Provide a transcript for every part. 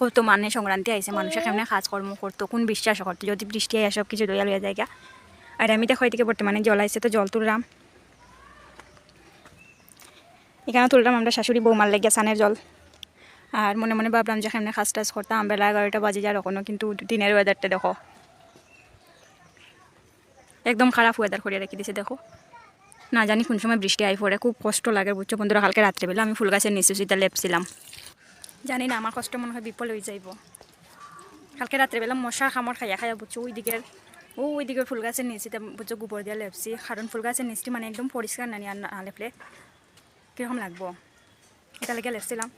কত মানে সংক্রান্তি আইছে মানুষের কেমনে কাজকর্ম করতো, কোন বিশ্বাস করতো যদি বৃষ্টি আয় সব কিছু দইয়া লইয়া জায়গা আর আমি দেখো এদিকে বর্তমানে জল আইছে, তো জল তুললাম। এখানে তুললাম আমরা শাশুড়ি বৌমার লেগে সানের জল। আর মনে মনে ভাবলাম যে কেমনে কাজ টাজ করতাম, বেলা এগারোটা বাজে যার ওখানে কিন্তু দিনের ওয়েদারটা দেখো। একদম খারাপ ওয়েদার করে রেখে দিছে, দেখো। না জানি কোন সময় বৃষ্টি আই পড়ে, খুব কষ্ট লাগে বুঝছ বন্ধুরা, কালকে রাত্রেবেলা আমি ফুল গাছের নিচে সুইটা লেপছিলাম। জানি না আমার কষ্ট মনে হয় বিপল হয়ে যাইব। কালকে রাত্রেবেলা মশা খামর খাইয়া খাইয়া বুঝছ ওই দিকের ও ওই দিকের ফুল গাছের নিচে বুঝছ গোবর দিয়ে লেপছি কারণ ফুল গাছের নিচটি মানে একদম পরিষ্কার নানি আর না লেপলে কীরকম লাগবো? এটা লেগে লেপছিলাম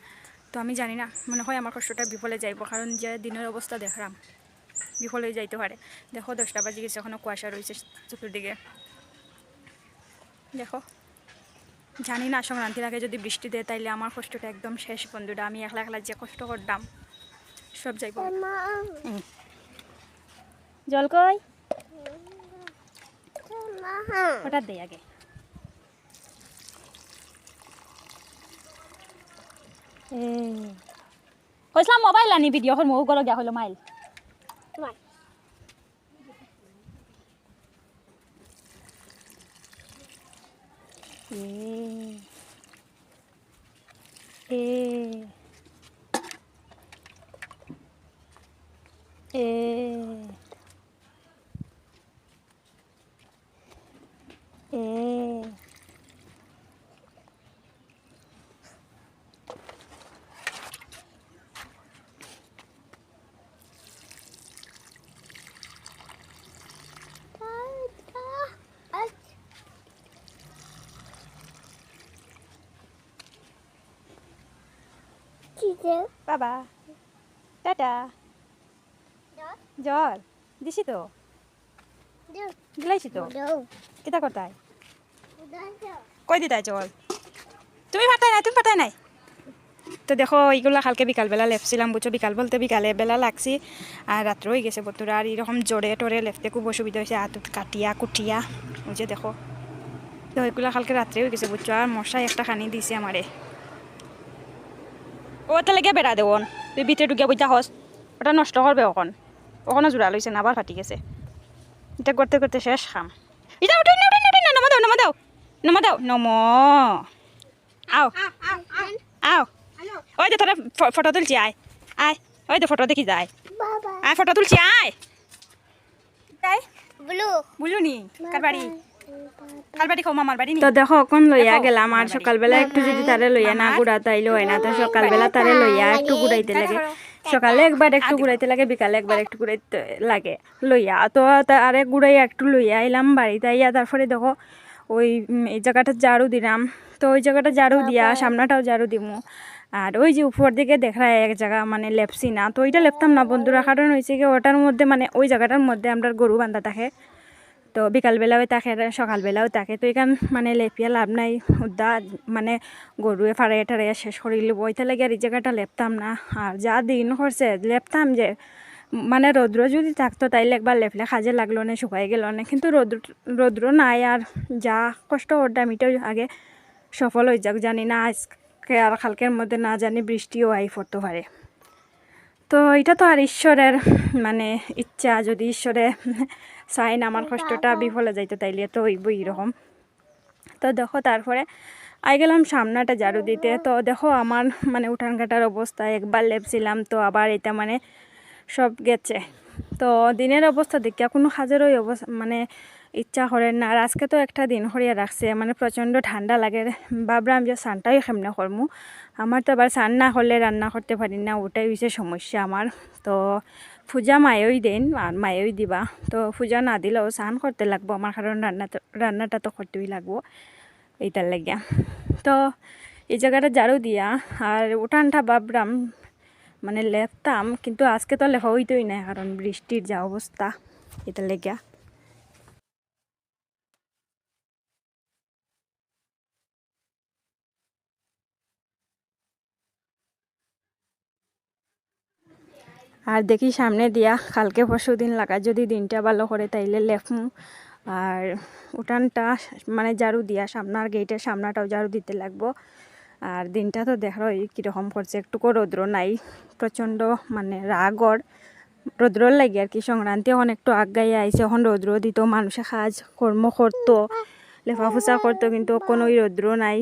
তো আমি জানি না, মনে হয় আমার কষ্টটা বিফলে যাইব কারণ যে দিনের অবস্থা দেখলাম বিফল হয়ে যাইতে পারে দেখো দশটা বাজে গেছে এখনও কুয়াশা রয়েছে চতুর্দিকে দেখো। জানি না সংক্রান্তির আগে যদি বৃষ্টি দেয় তাইলে আমার কষ্টটা একদম শেষ বন্ধুটা আমি একলা একলা যে কষ্ট করতাম সব যাইব। হুম। জল কই? হঠাৎ দেই আগে। কইসলাম মোবাইল আনি ভিডিও এখন মৌ গলো হলো মাইল 嗯 বাবা। টাটা। জল? দিছি তো। গিলাইছি তো। কিতা করতাই? কই দিতাই জল? তুমি ফাটাই নাই তুমি ফাটাই নাই। তো দেখো এইগুলো কালকে বিকালবেলা লেপছিলাম বুঝছ? বিকাল বলতে বিকালে বেলা লাগছি আর রাত্র হয়ে গেছে বতুরা আর এরকম জোরে টোরে লেপতে খুব অসুবিধা হয়েছে হাতত কাটিয়া কুটিয়া বুঝে দেখো। তো এগুলো কালকে রাত্রে হয়ে গেছে বুঝছ? আর মশাই একটা খানি দিছে আমারে ও তাহলে গিয়ে বেড়া দেওন তুই ভিতরে ঢুকিয়া বুঝা হস ওটা নষ্ট করবে ওখন ওখানে জোড়া লইছে না আবার ফাটি গেছে। এটা করতে করতে শেষ খাম। এটা উঠে না উঠে না উঠে না নমা দাও নমা। দাও নমা দাও নম আও। আও। ওই দে তোরা ফটো তুলছি আয়। আয় ওই দে ফটো দেখি যায়। আয় ফটো তুলছি আয়। আয় ব্লু। বুঝলো নি কার বাড়ি? তো দেখো কোন লইয়া গেলাম আর সকালবেলা একটু যদি তারে লইয়া না ঘুরা তাইলে হয় না তো সকালবেলা তারে লইয়া একটু ঘুরাইতে লাগে। সকালে একবার একটু ঘুরাইতে লাগে বিকালে একবার একটু ঘুরাইতে লাগে লইয়া। তো আরে ঘুরাইয়া একটু লইয়া এলাম বাড়িতে আইয়া তারপরে দেখো ওই এই জায়গাটা ঝাড়ু দিলাম। তো ওই জায়গাটা ঝাড়ু দিয়া সামনাটাও ঝাড়ু দিমু। আর ওই যে উপর দিকে দেখা এক জায়গা মানে লেপসি না তো ওইটা লেপতাম না বন্ধুরা। কারণ হয়েছে কি ওটার মধ্যে মানে ওই জায়গাটার মধ্যে আমরা গরু বান্ধা থাকে। তো বিকালবেলাও থাকে, সকালবেলাও থাকে। তো এখান মানে লেপিয়া লাভ নাই। উদ্দা মানে গরুয়ে ফাড়াইয়া টাড়াইয়া শেষ করে লিব ওইটা লাগে আর এই জায়গাটা লেপতাম না। আর যা দিন করছে লেপতাম যে মানে রৌদ্র যদি থাকতো তাইলে একবার লেপলে কাজে লাগল না শুকাই গেল না। কিন্তু রৌদ্র রৌদ্র নাই আর যা কষ্ট করতাম এটাও আগে সফল হয়ে যাক। জানি না আজকে আর কালকের মধ্যে না জানি বৃষ্টিও আই পড়তে পারে। তো এটা তো আর ঈশ্বরের মানে ইচ্ছা। যদি ঈশ্বরে চাই না আমার কষ্টটা বিফলে যাইতো তাইলে তো হইব এরকম। তো দেখো তারপরে আই গেলাম সামনাটা ঝাড়ু দিতে। তো দেখো আমার মানে উঠান কাটার অবস্থা। একবার লেপছিলাম, তো আবার এটা মানে সব গেছে। তো দিনের অবস্থা দেখিয়া কোনো কাজেরই অবস্থা মানে ইচ্ছা করে না। আর আজকে তো একটা দিন হরিয়া রাখছে মানে প্রচণ্ড ঠান্ডা লাগে। ভাবলাম যে সানটাই কেমনে করমু আমার তো আবার সান না করলে রান্না করতে পারি না ওটাই হচ্ছে সমস্যা আমার তো পূজা মায়েই দেন আর মায়েই দিবা। তো পূজা না দিলেও স্নান করতে লাগবো আমার কারণ রান্না রান্নাটা তো করতেই লাগবো। এইটার লাগিয়া। তো এই জায়গাটা ঝাড়ু দিয়া। আর উঠানটা ভাবলাম মানে লেপতাম। কিন্তু আজকে তো লেখা হইতই না কারণ বৃষ্টির যা অবস্থা এটা লেগিয়া। আর দেখি সামনে দিয়া কালকে পরশু দিন লাগা যদি দিনটা ভালো করে তাইলে লেফমু আর উঠানটা মানে ঝাড়ু দিয়া সামনার গেটের সামনাটাও ঝাড়ু দিতে লাগবো। আর দিনটা তো দেখোই কীরকম করছে একটুকু রৌদ্র নাই, প্রচণ্ড মানে রাগর রৌদ্রর লাগে আর কি, সংক্রান্তি এখন একটু আগাইয়া আইছে, এখন রৌদ্র দিত, মানুষে কাজ কর্ম করতো লেফা ফুসা করতো, কিন্তু কোনো রৌদ্র নাই।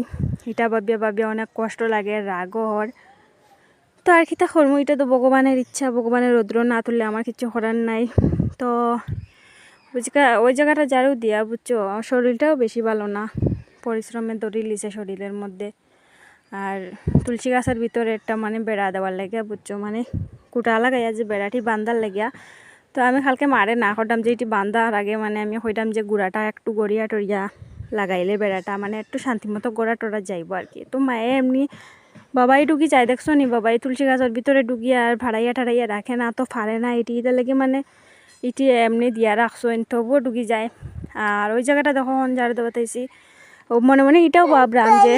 এটা ভাবিয়া ভাবিয়া অনেক কষ্ট লাগে রাগ রাগর তো আর কিতা করব? এটা তো ভগবানের ইচ্ছা, ভগবানের রৌদ্র না তুললে আমার কিছু করার নাই। তো ওই জায়গাটা যারও দিয়া বুঝছ শরীরটাও বেশি ভালো না। পরিশ্রমে দড়ি লিছে শরীরের মধ্যে। আর তুলসী গাছের ভিতরে একটা মানে বেড়া দেওয়ার লাগিয়া বুঝছ মানে কুটা লাগাইয়া যে বেড়াটি বান্ধার লাগিয়া। তো আমি কালকে মারে না করতাম যে এটি বান্ধার আগে মানে আমি কইতাম যে গুড়াটা একটু গড়িয়া টড়িয়া লাগাইলে বেড়াটা মানে একটু শান্তিমতো গোড়া টড়া যাইব আর কি। তো মায়ে এমনি বাবাই ঢুকি যায়, দেখছ নি? বাবাই তুলসী গাছের ভিতরে ঢুকিয়া আর ভাড়াইয়া ঠাড়াইয়া রাখে না, তো ফারে না এটি এটা লাগে মানে ইটি এমনি দিয়া রাখছো তবুও ঢুকি যায়। আর ওই জায়গাটা দেখো যার দেবাতাইছি ও মনে মনে এটাও ভাবলাম যে।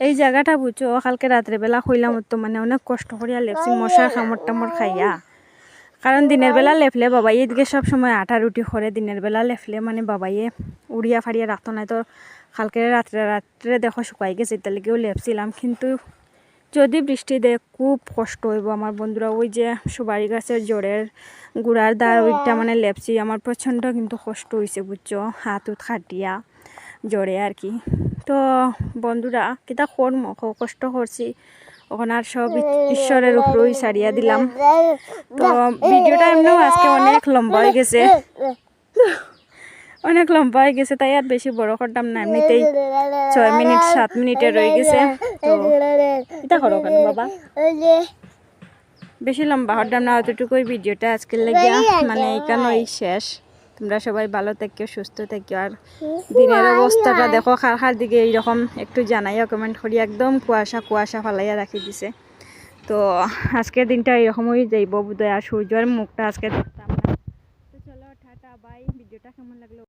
এই জায়গাটা বুঝছ কালকে রাত্রেবেলা কইলাম তো মানে অনেক কষ্ট করিয়া লেপছি মশার কামড় টামড় খাইয়া। কারণ দিনের বেলা লেফলে বাবাই এদিকে সব সময় আটা রুটি করে দিনের বেলা লেফলে মানে বাবাইয়ে উড়িয়া ফাড়িয়া রাখতো না তো কালকে রাত্রে রাত্রে দেখো শুকাই গেছে তাহলেকেও লেপছিলাম। কিন্তু যদি বৃষ্টি দেয়, খুব কষ্ট হইব। আমার বন্ধুরা ওই যে সুপারি গাছের জোরের গুড়ার দ্বার, ওইটা মানে লেপছি। আমার প্রচণ্ড কিন্তু কষ্ট হয়েছে বুঝছ? হাত উত খাটিয়া জোরে আর কি। তো বন্ধুরা, কিতা করম? কষ্ট করছি। ওখানে আর সব ঈশ্বরের উপরেই সারিয়া দিলাম। তো ভিডিওটা এমনিও আজকে অনেক লম্বা হয়ে গেছে। অনেক লম্বা হয়ে গেছে, তাই আর বেশি বড় করতাম না, এমনিতেই ছয় মিনিট, সাত মিনিটে রয়ে গেছে এটা করো কেন বাবা? বেশি লম্বা হরতাম না, অতটুকুই ভিডিওটা আজকের লেগে মানে এইখানেই শেষ। তোমরা সবাই ভালো থেকো, সুস্থ থেকো, আর দিনের অবস্থাটা দেখো খার দিকে এইরকম একটু জানাইয়া কমেন্ট করি, একদম কুয়াশা কুয়াশা ফালাইয়া রাখি দিছে। তো আজকের দিনটা এরকমই যাইব বোধহয়, আর সূর্যের মুখটা আজকে দেখতাম না। তো চলো বাই ভিডিওটা কেমন লাগল?